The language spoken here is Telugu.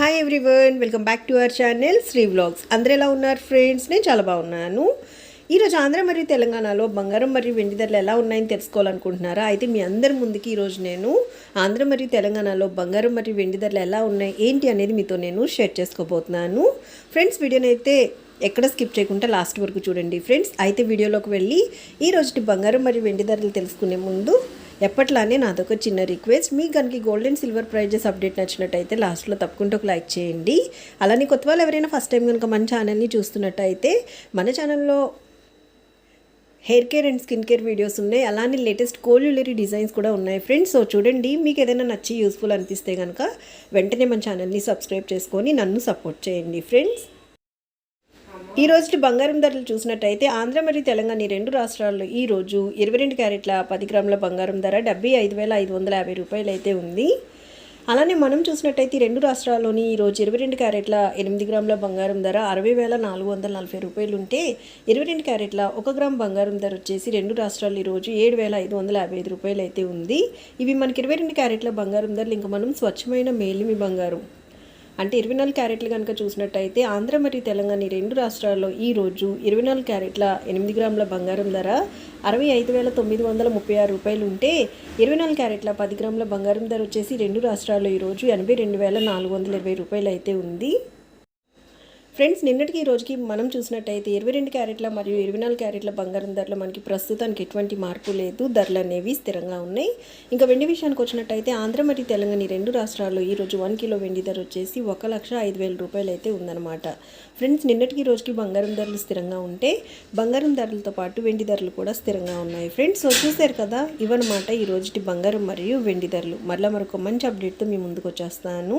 Hi everyone welcome back to our channel Shri vlogs అందరూ ఎలా ఉన్నారు ఫ్రెండ్స్ నేను చాలా బాగున్నాను. ఈరోజు ఆంధ్ర మరియు తెలంగాణలో బంగారం మరియు వెండి ధరలు ఎలా ఉన్నాయని తెలుసుకోవాలనుకుంటున్నారా? అయితే మీ అందరి ముందుకి ఈరోజు నేను ఆంధ్ర మరియు తెలంగాణలో బంగారం మరియు వెండి ధరలు ఎలా ఉన్నాయి ఏంటి అనేది మీతో నేను షేర్ చేసుకోబోతున్నాను. ఫ్రెండ్స్ వీడియోనైతే అయితే ఎక్కడ స్కిప్ చేయకుండా లాస్ట్ వరకు చూడండి ఫ్రెండ్స్ అయితే వీడియోలోకి వెళ్ళి ఈ రోజుటి బంగారం మరియు వెండి ధరలు తెలుసుకునే ముందు ఎప్పట్లానే నాదొక చిన్న రిక్వెస్ట్ మీకు కనుక gold and silver prizes update నచ్చినట్టయితే లాస్ట్లో తప్పకుండా ఒక లైక్ చేయండి. అలానే కొత్త వాళ్ళు ఎవరైనా ఫస్ట్ టైం కనుక మన ఛానల్ని చూస్తున్నట్టయితే మన ఛానల్లో hair care and skin care videos ఉన్నాయి. అలానే లేటెస్ట్ కోల్యులరీ డిజైన్స్ కూడా ఉన్నాయి ఫ్రెండ్స్ సో చూడండి మీకు ఏదైనా నచ్చి యూస్ఫుల్ అనిపిస్తే కనుక వెంటనే మన ఛానల్ని సబ్స్క్రైబ్ చేసుకొని నన్ను సపోర్ట్ చేయండి ఫ్రెండ్స్ ఈ రోజు బంగారం ధరలు చూసినట్టయితే ఆంధ్ర మరియు తెలంగాణ ఈ రెండు రాష్ట్రాల్లో ఈ రోజు ఇరవై రెండు క్యారెట్ల పది గ్రాముల బంగారం ధర డెబ్బై ఐదు వేల ఐదు వందల యాభై రూపాయలు అయితే ఉంది. అలానే మనం చూసినట్టయితే ఈ రెండు రాష్ట్రాల్లోని ఈ రోజు ఇరవై రెండు క్యారెట్ల ఎనిమిది గ్రాముల బంగారం ధర అరవై వేల నాలుగు వందల నలభై రూపాయలు ఉంటే ఇరవై రెండు క్యారెట్ల ఒక గ్రామ్ బంగారం ధర వచ్చేసి రెండు రాష్ట్రాలు ఈరోజు ఏడు వేల ఐదు వందల యాభై ఐదు రూపాయలు అయితే ఉంది. ఇవి మనకి ఇరవై రెండు క్యారెట్ల బంగారం ధరలు. ఇంకా మనం స్వచ్ఛమైన మేలిమి బంగారం. అంటే ఇరవై నాలుగు క్యారెట్లు కనుక చూసినట్టయితే ఆంధ్ర మరియు తెలంగాణ ఈ రెండు రాష్ట్రాల్లో ఈ రోజు ఇరవై నాలుగు క్యారెట్ల ఎనిమిది గ్రాముల బంగారం ధర అరవై ఐదు వేల తొమ్మిది వందల ముప్పై ఆరు రూపాయలు ఉంటే ఇరవై నాలుగు క్యారెట్ల పది గ్రాముల బంగారం ధర వచ్చేసి రెండు రాష్ట్రాల్లో ఈరోజు ఎనభై రెండు వేల నాలుగు వందల ఇరవై రూపాయలు అయితే ఉంది. ఫ్రెండ్స్ నిన్నటికి ఈ రోజుకి మనం చూసినట్టయితే ఇరవై రెండు క్యారెట్ల మరియు ఇరవై నాలుగు క్యారెట్ల బంగారం ధరలు మనకి ప్రస్తుతానికి ఎటువంటి మార్పు లేదు. ధరలు అనేవి స్థిరంగా ఉన్నాయి. ఇంకా వెండి విషయానికి వచ్చినట్టయితే ఆంధ్ర మరియు తెలంగాణ ఈ రెండు రాష్ట్రాల్లో ఈ రోజు వన్ కిలో వెండి ధర వచ్చేసి ఒక లక్ష ఐదు వేల రూపాయలు అయితే ఉందన్నమాట. ఫ్రెండ్స్ నిన్నటికి రోజుకి బంగారం ధరలు స్థిరంగా ఉంటే బంగారం ధరలతో పాటు వెండి ధరలు కూడా స్థిరంగా ఉన్నాయి. ఫ్రెండ్స్ వచ్చేసారు కదా ఇవన్నమాట ఈ రోజుటి బంగారం మరియు వెండి ధరలు. మరలా మరొక మంచి అప్డేట్తో మీ ముందుకు వచ్చేస్తాను.